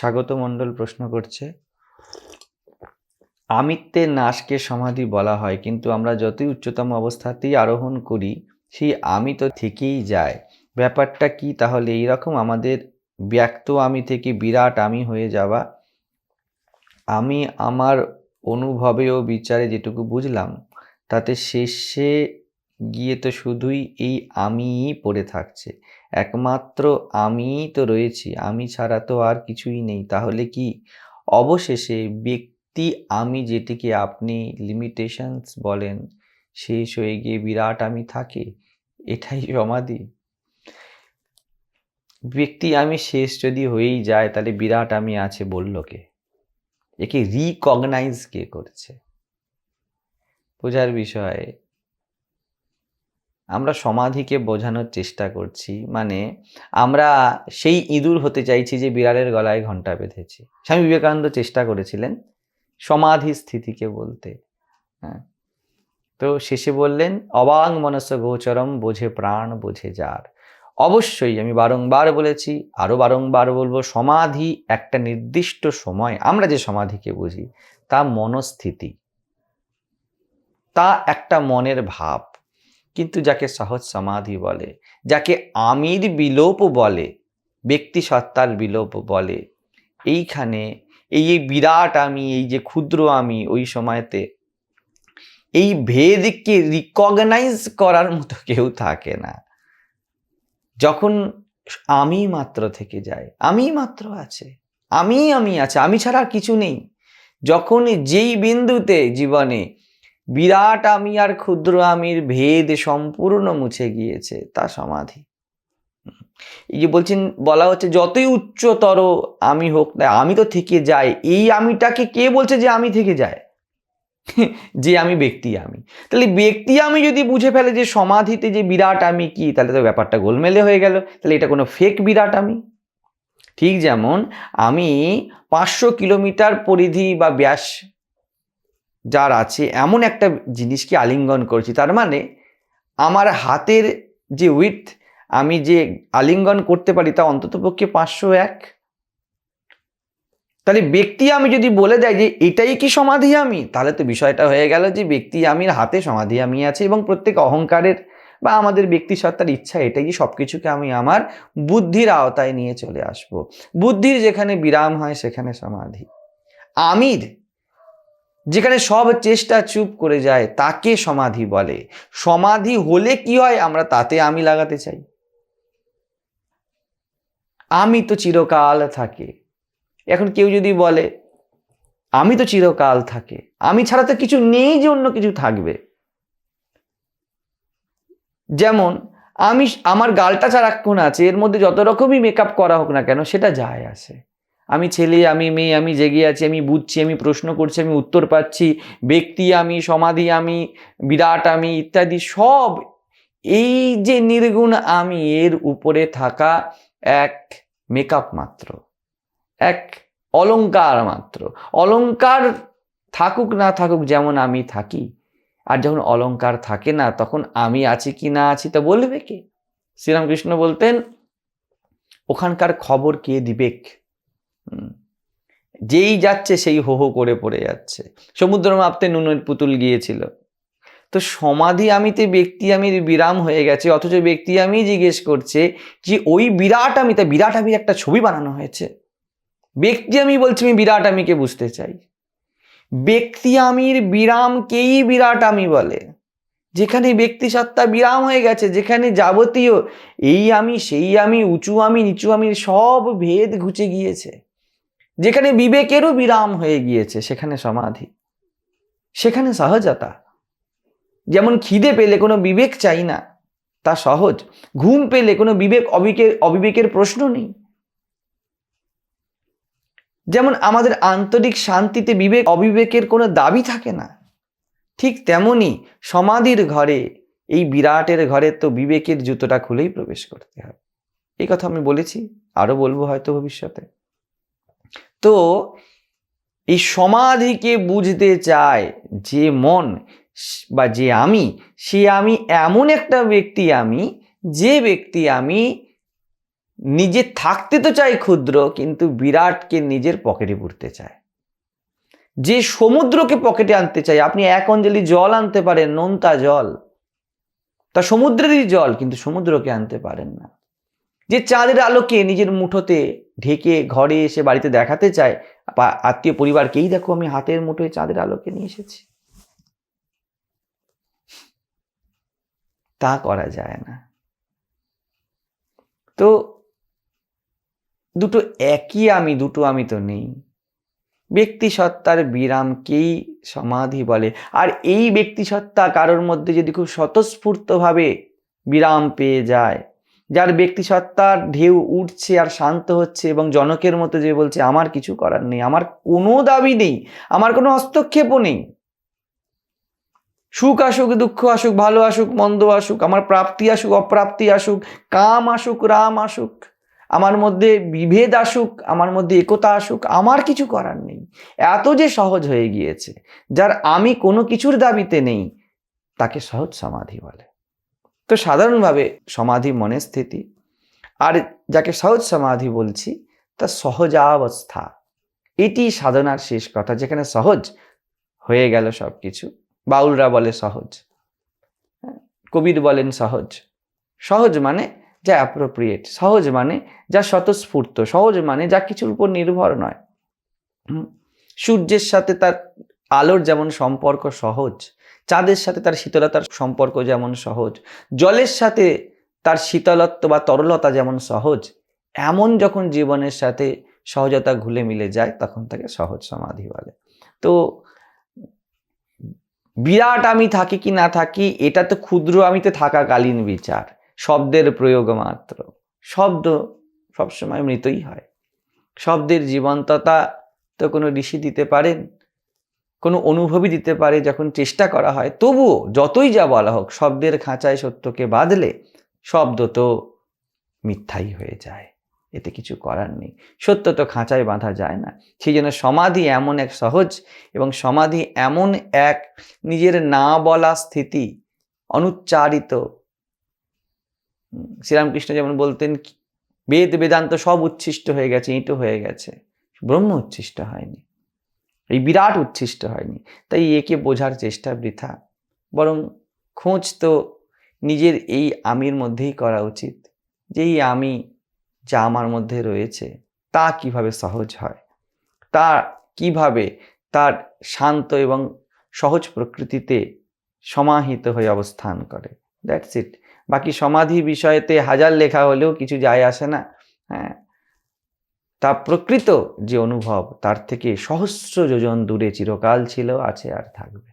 স্বাগত মণ্ডল প্রশ্ন করছে, আমিত্বের নাশকে সমাধি বলা হয়, কিন্তু আমরা যতই উচ্চতম অবস্থাতেই আরোহণ করি, সেই আমি তো থেকেই যায়। ব্যাপারটা কি তাহলে? এইরকম আমাদের ব্যক্ত আমি থেকে বিরাট আমি হয়ে যাওয়া, আমি আমার অনুভবে ও বিচারে যেটুকু বুঝলাম, তাতে শেষে গিয়ে তো শুধুই এই আমিই পড়ে থাকছে। একমাত্র আমিই তো রয়েছি, আমি ছাড়া তো আর কিছুই নেই। তাহলে কি অবশেষে ব্যক্তি আমি যেটিকে আপনি লিমিটেশনস বলেন, শেষ হয়ে গিয়ে বিরাট আমি থাকে? এটাই সমাধি। ব্যক্তি আমি শেষ যদি হয়েই যায়, তাহলে বিরাট আমি আছে বলল কে একে রিকগনাইজ কে করছে? বোঝার বিষয় আমরা সমাধিকে বোঝানোর চেষ্টা করছি মানে আমরা সেই ইঁদুর হতে চাইছি যে বিড়ালের গলায় ঘণ্টা বেঁধেছি। স্বামী বিবেকানন্দ চেষ্টা করেছিলেন সমাধি স্থিতিকে বলতে। হ্যাঁ। তো শেষে বললেন, অবাং মনস গোচরম, বোঝে প্রাণ, বোঝে যার। অবশ্যই আমি বারংবার বলেছি আরও বারংবার বলব, সমাধি একটা নির্দিষ্ট সময়, আমরা যে সমাধিকে বুঝি, তা মনস্থিতি। তা একটা মনের ভাব। কিন্তু যাকে সহজ সমাধি বলে, যাকে আমির বিলোপ বলে, ব্যক্তি সত্তার বিলোপ বলে, এইখানে এই এই বিরাট আমি, এই যে ক্ষুদ্র আমি ওই সময়তে এই ভেদকে রিকগনাইজ করার মতো কেউ থাকে না। যখন আমি মাত্র থেকে যায় আমি মাত্র আছে, আমি আমি আছে, আমি ছাড়া কিছু নেই। যখন যেই বিন্দুতে জীবনে বিরাট আমি আর ক্ষুদ্র আমির ভেদ সম্পূর্ণ মুছে গিয়েছে তা সমাধি। এই যে বলছেন, বলা হচ্ছে যতই উচ্চতর আমি হোক না আমি তো থেকে যাই। এই আমিটাকে কে বলছে যে আমি থেকে যায়? যে আমি ব্যক্তি আমি। তাহলে ব্যক্তি আমি যদি বুঝে ফেলে যে সমাধিতে যে বিরাট আমি কি, তাহলে তো ব্যাপারটা গোলমেলে হয়ে গেল। তাহলে এটা কোনো ফেক বিরাট আমি? ঠিক যেমন আমি পাঁচশো কিলোমিটার পরিধি বা ব্যাস যার আছে এমন একটা জিনিসকে আলিঙ্গন করছি। তার মানে আমার হাতের যে উইথ আমি যে আলিঙ্গন করতে পারি তা অন্ততপক্ষে পাঁচশো এক। তাহলে ব্যক্তি আমি যদি বলে দেয় যে এটাই কি সমাধি আমি তাহলে তো বিষয়টা হয়ে গেল যে ব্যক্তি আমির হাতে সমাধি আমি আছে এবং প্রত্যেক অহংকারের বা আমাদের ব্যক্তি সত্তার ইচ্ছা এটাই সব কিছুকে আমি আমার বুদ্ধির আওতায় নিয়ে চলে আসব। বুদ্ধির যেখানে বিরাম হয় সেখানে সমাধি। আমির যেখানে সব চেষ্টা চুপ করে যায়, তাকে সমাধি বলে। সমাধি হলে কি হয়? আমরা তাতে আমি লাগাতে চাই। আমি তো চিরকাল থাকে। এখন কেউ যদি বলে, আমি তো চিরকাল থাকে। আমি ছাড়া তো কিছু নেই যে অন্য কিছু থাকবে। যেমন, আমি আমার গালটা সারাক্ষণ আছে, এর মধ্যে যত রকমই মেকআপ করা হোক না কেন, সেটা যায় আসে। আমি ছেলে, আমি মেয়ে, আমি জেগে আছি, আমি বুঝছি, আমি প্রশ্ন করছি, আমি উত্তর পাচ্ছি, ব্যক্তি আমি, সমাধি আমি, বিরাট আমি ইত্যাদি সব এই যে নির্গুণ আমি এর উপরে থাকা এক মেকআপ মাত্র, এক অলঙ্কার মাত্র। অলঙ্কার থাকুক না থাকুক যেমন আমি থাকি, আর যখন অলঙ্কার থাকে না তখন আমি আছি কি না আছি তা বলবে কে? শ্রীরামকৃষ্ণ বলতেন, ওখানকার খবর কে দিবেক? যেই যাচ্ছে সেই হো হো করে পড়ে যাচ্ছে। সমুদ্র মাপতে নুনের পুতুল গিয়েছিল। তো সমাধি আমিতে ব্যক্তি আমির বিরাম হয়ে গেছে, অথচ ব্যক্তি আমি জিজ্ঞেস করছে যে ওই বিরাট আমি, তা বিরাট আমির একটা ছবি বানানো হয়েছে। ব্যক্তি আমি বলছি, আমি বিরাট আমিকে বুঝতে চাই। ব্যক্তি আমির বিরামকেই বিরাট আমি বলে। যেখানে ব্যক্তি সত্তা বিরাম হয়ে গেছে, যেখানে যাবতীয় এই আমি, সেই আমি, উঁচু আমি, নিচু আমি, সব ভেদ ঘুচে গিয়েছে। যেখানে বিবেকেরও বিরাম হয়ে গিয়েছে, সেখানে সমাধি। সেখানে সহজতা। যেমন খিদে পেলে কোনো বিবেক চাই না, তা সহজ। ঘুম পেলে কোনো বিবেক অবিকের অবিবেকের প্রশ্ন নেই। যেমন আমাদের আন্তরিক শান্তিতে বিবেক, অবিবেকের কোনো দাবি থাকে না, ঠিক তেমনি সমাধির ঘরে, এই বিরাটের ঘরে তো বিবেকের জুতোটা খুলেই প্রবেশ করতে হবে এই কথা আমি বলেছি, আরও বলব হয়তো ভবিষ্যতে। তো এই সমাধিকে বুঝতে চায় যে মন বা যে আমি, সে আমি এমন একটা ব্যক্তি আমি, যে ব্যক্তি আমি নিজে থাকতে তো চাই ক্ষুদ্র, কিন্তু বিরাটকে নিজের পকেটে পুরতে চায়। যে সমুদ্রকে পকেটে আনতে চায়, আপনি এক অঞ্জলি জল আনতে পারেন, নোনতা জল। তা সমুদ্রেরই জল, কিন্তু সমুদ্রকে আনতে পারেন না। যে চাঁদের আলোকে নিজের মুঠোতে ঢেকে ঘরে এসে বাড়িতে দেখাতে চায় আত্মীয় পরিবারকেই দেখো আমি হাতের মুঠোয় চাঁদের আলোকে নিয়ে এসেছি। তা করা যায় না। তো দুটো একই আমি, দুটো আমি তো নেই। ব্যক্তি সত্তার বিরামকেই সমাধি বলে। আর এই ব্যক্তি সত্তা কারোর মধ্যে যদি খুব স্বতঃস্ফূর্তভাবে বিরাম পেয়ে যায় যার ব্যক্তি সত্তার ঢেউ উঠছে আর শান্ত হচ্ছে এবং জনকের মতো যে বলছে, আমার কিছু করার নেই, আমার কোনো দাবি নেই, আমার কোনো হস্তক্ষেপও নেই। সুখ আসুক, দুঃখ আসুক, ভালো আসুক, মন্দ আসুক, আমার প্রাপ্তি আসুক, অপ্রাপ্তি আসুক, কাম আসুক, রাম আসুক, আমার মধ্যে বিভেদ আসুক, আমার মধ্যে একতা আসুক, আমার কিছু করার নেই। এত যে সহজ হয়ে গিয়েছে, যার আমি কোনো কিছুর দাবিতে নেই, তাকে সহজ সমাধি বলে। তো সাধারণভাবে সমাধি মনের স্থিতি। আর যাকে সহজ সমাধি বলছি তা সহজাবস্থা। এটি সাধনার শেষ কথা যেখানে সহজ হয়ে গেল সব কিছু বাউলরা বলে সহজ হ্যাঁ, কবির বলেন সহজ। সহজ মানে যা অ্যাপ্রোপ্রিয়েট সহজ মানে যা স্বতঃস্ফূর্ত সহজ মানে যা কিছুর উপর নির্ভর নয়। সূর্যের সাথে তার আলোর যেমন সম্পর্ক সহজ চাঁদের সাথে তার শীতলতার সম্পর্ক যেমন সহজ, জলের সাথে তার শীতলত্ব বা তরলতা যেমন সহজ, এমন যখন জীবনের সাথে সহজতা ঘুলে মিলে যায়, তখন তাকে সহজ সমাধি বলে। তো বিরাট আমি থাকি কি না থাকি, এটা তো ক্ষুদ্র আমিতে থাকাকালীন বিচার, শব্দের প্রয়োগ মাত্র। শব্দ সবসময় মৃতই হয়। শব্দের জীবন্ততা তো কোনো ঋষি দিতে পারেন কোনো অনুভবই দিতে পারে যখন চেষ্টা করা হয়। তবুও যতই যা বলা হোক, শব্দের খাঁচায় সত্যকে বাঁধলে শব্দ তো মিথ্যাই হয়ে যায়। এতে কিছু করার নেই। সত্য তো খাঁচায় বাঁধা যায় না। সেই জন্য সমাধি এমন এক সহজ এবং সমাধি এমন এক নিজের না বলা স্থিতি, অনুচ্চারিত। শ্রীরামকৃষ্ণ যেমন বলতেন, বেদ বেদান্ত সব উচ্ছিষ্ট হয়ে গেছে, ইঁটো হয়ে গেছে। ব্রহ্ম উচ্ছিষ্ট হয়নি। এই বিরাট উচ্ছিষ্ট হয়নি। তাই একে বোঝার চেষ্টা বৃথা। বরং খোঁজ তো নিজের এই আমির মধ্যেই করা উচিত। যে এই আমি যা আমার মধ্যে রয়েছে, তা কীভাবে সহজ হয়? তা কীভাবে তার শান্ত এবং সহজ প্রকৃতিতে সমাহিত হয়ে অবস্থান করে? দ্যাটস ইট বাকি সমাধি বিষয়েতে হাজার লেখা হলেও কিছু যায় আসে না। হ্যাঁ তা প্রকৃত যে অনুভব তার থেকে সহস্র যোজন দূরে চিরকাল ছিল আছে আর থাকবে।